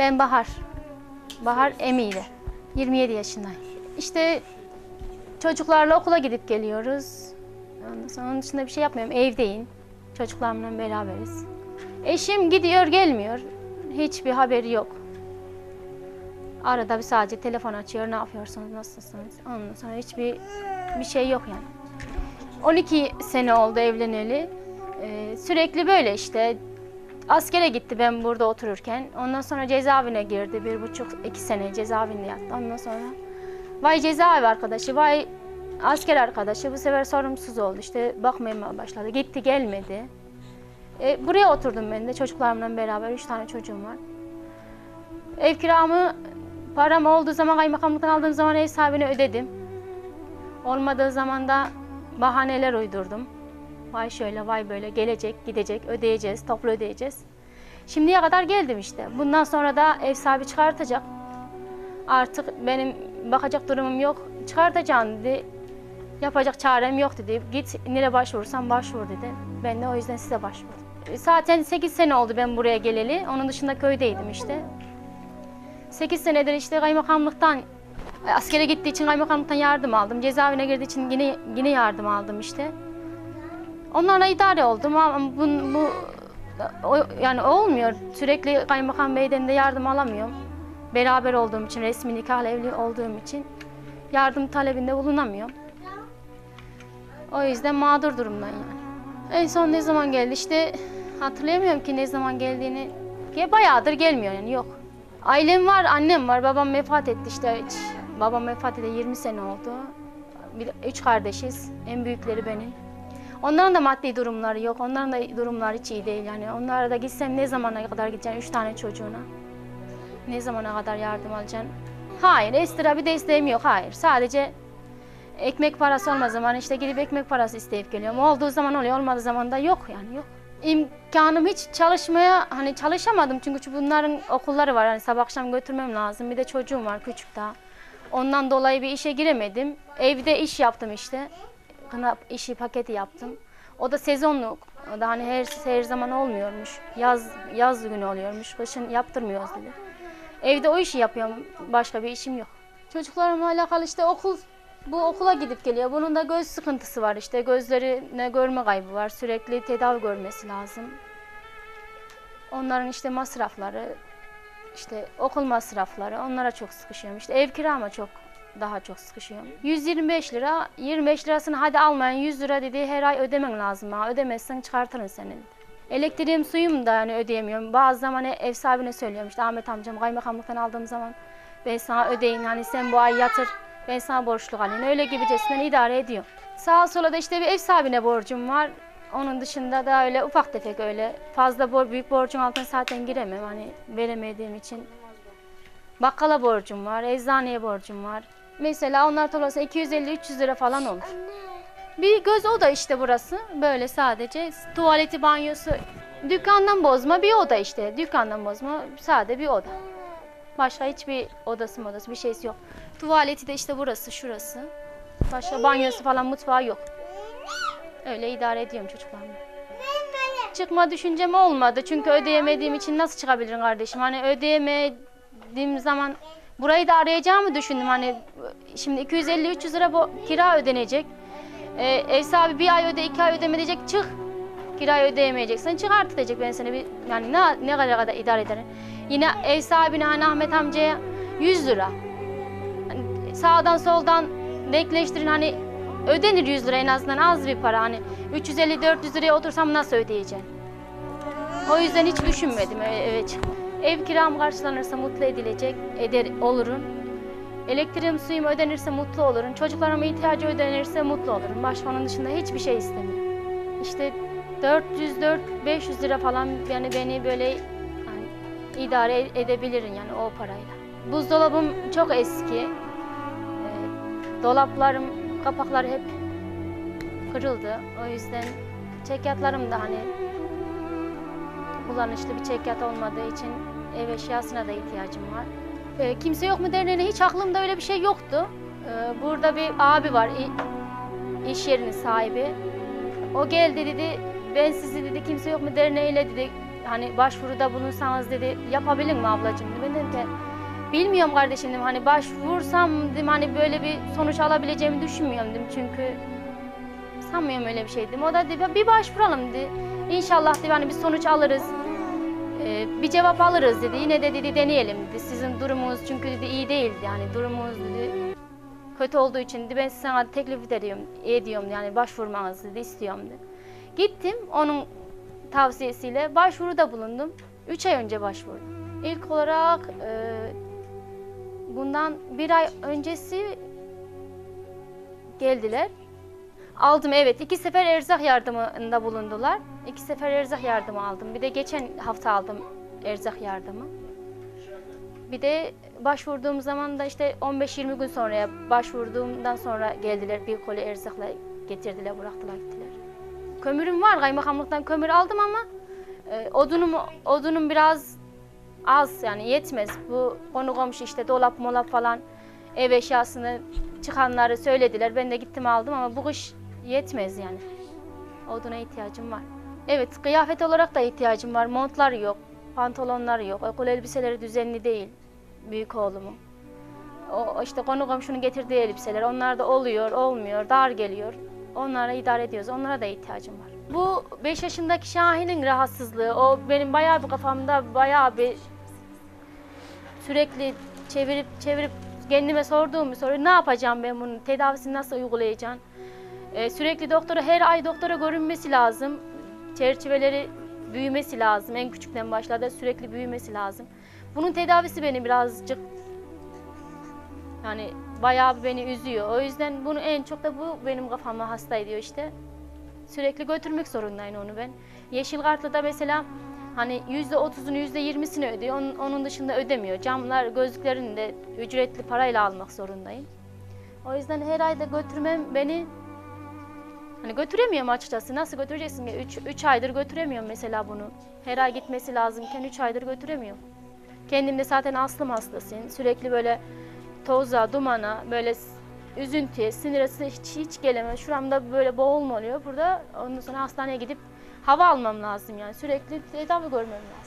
Ben Bahar. Bahar Emine. 27 yaşındayım. İşte çocuklarla okula gidip geliyoruz. Onun dışında bir şey yapmıyorum. Evdeyim. Çocuklarımla beraberiz. Eşim gidiyor gelmiyor. Hiçbir haberi yok. Arada bir sadece telefon açıyor. Ne yapıyorsunuz, nasılsınız? Ondan sonra hiçbir bir şey yok yani. 12 sene oldu evleneli. Ee, sürekli böyle işte. Askere gitti ben burada otururken. Ondan sonra cezaevine girdi. Bir buçuk, iki sene cezaevinde yattı. Ondan sonra vay cezaevi arkadaşı, vay asker arkadaşı. Bu sefer sorumsuz oldu. İşte bakmaya başladı. Gitti gelmedi. E, buraya oturdum ben de çocuklarımla beraber. Üç tane çocuğum var. Ev kiramı param olduğu zaman kaymakamlıktan aldığım zaman ev sahibine ödedim. Olmadığı zaman da bahaneler uydurdum. Vay şöyle vay böyle gelecek gidecek ödeyeceğiz toplu ödeyeceğiz. Şimdiye kadar geldim işte. Bundan sonra da ev sahibi çıkartacak. Artık benim bakacak durumum yok. Çıkartacağım dedi. Yapacak çarem yok dedi. Git nereye başvurursan başvur dedi. Ben de o yüzden size başvurdum. Zaten 8 sene oldu ben buraya geleli. Onun dışında köydeydim işte. 8 senedir işte kaymakamlıktan askere gittiği için kaymakamlıktan yardım aldım. Cezaevine girdiği için yine yine yardım aldım işte. Onlarla idare oldum ama bu, bu o- yani olmuyor. Sürekli kaymakam beyden de yardım alamıyorum. Beraber olduğum için, resmi nikahla evli olduğum için yardım talebinde bulunamıyorum. O yüzden mağdur durumdayım yani. En son ne zaman geldi işte hatırlayamıyorum ki ne zaman geldiğini. Ya bayağıdır gelmiyor yani yok. Ailem var, annem var, babam vefat etti işte. Babam vefat edeli 20 sene oldu. Bir, üç kardeşiz, en büyükleri benim. Onların da maddi durumları yok, onların da durumları hiç iyi değil yani. Onlara da gitsem ne zamana kadar gideceksin üç tane çocuğuna? Ne zamana kadar yardım alacaksın? Hayır, ekstra bir desteğim yok, hayır. Sadece ekmek parası olmaz zaman işte gidip ekmek parası isteyip geliyorum. Olduğu zaman oluyor, olmadığı zaman da yok yani yok. İmkanım hiç çalışmaya hani çalışamadım çünkü bunların okulları var hani sabah akşam götürmem lazım. Bir de çocuğum var küçük daha. Ondan dolayı bir işe giremedim. Evde iş yaptım işte. Kına işi paketi yaptım. O da sezonluk. O da hani her her zaman olmuyormuş. Yaz yaz günü oluyormuş. Kışın yaptırmıyoruz dedi. Evde o işi yapıyorum. Başka bir işim yok. Çocuklarımla alakalı işte okul bu okula gidip geliyor. Bunun da göz sıkıntısı var işte. Gözlerine görme kaybı var. Sürekli tedavi görmesi lazım. Onların işte masrafları, işte okul masrafları onlara çok sıkışıyorum. İşte ev kirama çok daha çok sıkışıyorum. 125 lira, 25 lirasını hadi almayın 100 lira dedi her ay ödemen lazım. Ha. Ödemezsen çıkartırım seni. Elektriğim suyum da yani ödeyemiyorum. Bazı zaman ev sahibine söylüyorum işte Ahmet amcam kaymakamlıktan aldığım zaman ben sana ödeyeyim hani sen bu ay yatır ben sana borçlu kalayım. Öyle gibicesinden idare ediyor. Sağa sola da işte bir ev sahibine borcum var. Onun dışında da öyle ufak tefek öyle fazla bor, büyük borcun altına zaten giremem hani veremediğim için. Bakkala borcum var, eczaneye borcum var. Mesela onlar toplasa 250-300 lira falan olur. Bir göz oda işte burası. Böyle sadece tuvaleti, banyosu. Dükkandan bozma bir oda işte. Dükkandan bozma sade bir oda. Başka hiçbir odası modası bir şeysi yok. Tuvaleti de işte burası, şurası. Başka banyosu falan mutfağı yok. Öyle idare ediyorum çocuklarımla. Çıkma düşüncem olmadı çünkü ödeyemediğim için nasıl çıkabilirim kardeşim? Hani ödeyemediğim zaman burayı da arayacağımı düşündüm. Hani şimdi 250-300 lira bu kira ödenecek. Ee, ev sahibi bir ay öde, iki ay ödeme diyecek çık. Kirayı ödeyemeyeceksen çıkart diyecek ben seni bir yani ne, ne kadar kadar idare ederim. Yine ev sahibine hani Ahmet amcaya 100 lira. Hani sağdan soldan denkleştirin hani ödenir 100 lira en azından az bir para hani 350-400 liraya otursam nasıl ödeyeceğim? O yüzden hiç düşünmedim eve, eve çık- Ev kiram karşılanırsa mutlu edilecek, eder olurum. Elektriğim suyum ödenirse mutlu olurum. Çocuklarıma ihtiyacı ödenirse mutlu olurum. Başka dışında hiçbir şey istemiyorum. İşte 400-500 lira falan yani beni böyle hani, idare e- edebilirim yani o parayla. Buzdolabım çok eski. Ee, dolaplarım, kapakları hep kırıldı. O yüzden çekyatlarım da hani kullanışlı bir çekyat olmadığı için ev eşyasına da ihtiyacım var. Ee, kimse yok mu derneğine hiç aklımda öyle bir şey yoktu. Ee, burada bir abi var, iş yerinin sahibi. O geldi dedi, ben sizi dedi kimse yok mu derneğiyle dedi hani başvuruda bulunsanız dedi yapabilir mi ablacığım. Ben dedim ki bilmiyorum kardeşim dedim hani başvursam dedim hani böyle bir sonuç alabileceğimi düşünmüyorum dedim çünkü sanmıyorum öyle bir şey dedim. O da dedi bir başvuralım dedi. İnşallah dedi hani bir sonuç alırız. Ee, bir cevap alırız dedi. Yine de dedi deneyelim dedi. Sizin durumunuz çünkü dedi iyi değildi yani durumunuz dedi kötü olduğu için dedi ben sana teklif ediyorum, ediyorum yani başvurmanızı dedi istiyorum dedi. Gittim onun tavsiyesiyle başvuruda bulundum. 3 ay önce başvurdum. İlk olarak e, bundan bir ay öncesi geldiler. Aldım evet. iki sefer erzak yardımında bulundular. İki sefer erzak yardımı aldım. Bir de geçen hafta aldım erzak yardımı. Bir de başvurduğum zaman da işte 15-20 gün sonraya başvurduğumdan sonra geldiler bir koli erzakla getirdiler bıraktılar gittiler. Kömürüm var kaymakamlıktan kömür aldım ama e, odunum odunum biraz az yani yetmez. Bu konu komşu işte dolap molap falan ev eşyasını çıkanları söylediler. Ben de gittim aldım ama bu kış yetmez yani. Oduna ihtiyacım var. Evet kıyafet olarak da ihtiyacım var. Montlar yok, pantolonlar yok, okul elbiseleri düzenli değil büyük oğlumun. O işte konu komşunun getirdiği elbiseler onlar da oluyor, olmuyor, dar geliyor. Onlara idare ediyoruz. Onlara da ihtiyacım var. Bu 5 yaşındaki Şahin'in rahatsızlığı o benim bayağı bir kafamda bayağı bir sürekli çevirip çevirip kendime sorduğum bir soru. Ne yapacağım ben bunun? Tedavisini nasıl uygulayacağım? Ee, sürekli doktora her ay doktora görünmesi lazım. Çerçeveleri büyümesi lazım. En küçükten başladı sürekli büyümesi lazım. Bunun tedavisi beni birazcık yani bayağı beni üzüyor. O yüzden bunu en çok da bu benim kafamı hasta ediyor işte. Sürekli götürmek zorundayım onu ben. Yeşil kartlı da mesela hani yüzde otuzunu yüzde yirmisini ödüyor. Onun, onun dışında ödemiyor. Camlar, gözlüklerini de ücretli parayla almak zorundayım. O yüzden her ayda götürmem beni Hani götüremiyorum açıkçası. Nasıl götüreceksin? 3 3 aydır götüremiyorum mesela bunu. Her ay gitmesi lazımken 3 aydır götüremiyorum. Kendim de zaten aslım hastasıyım. Sürekli böyle toza, dumana, böyle üzüntüye, sinire hiç, hiç gelemem. Şuramda böyle boğulma oluyor. Burada ondan sonra hastaneye gidip hava almam lazım yani. Sürekli tedavi görmem lazım.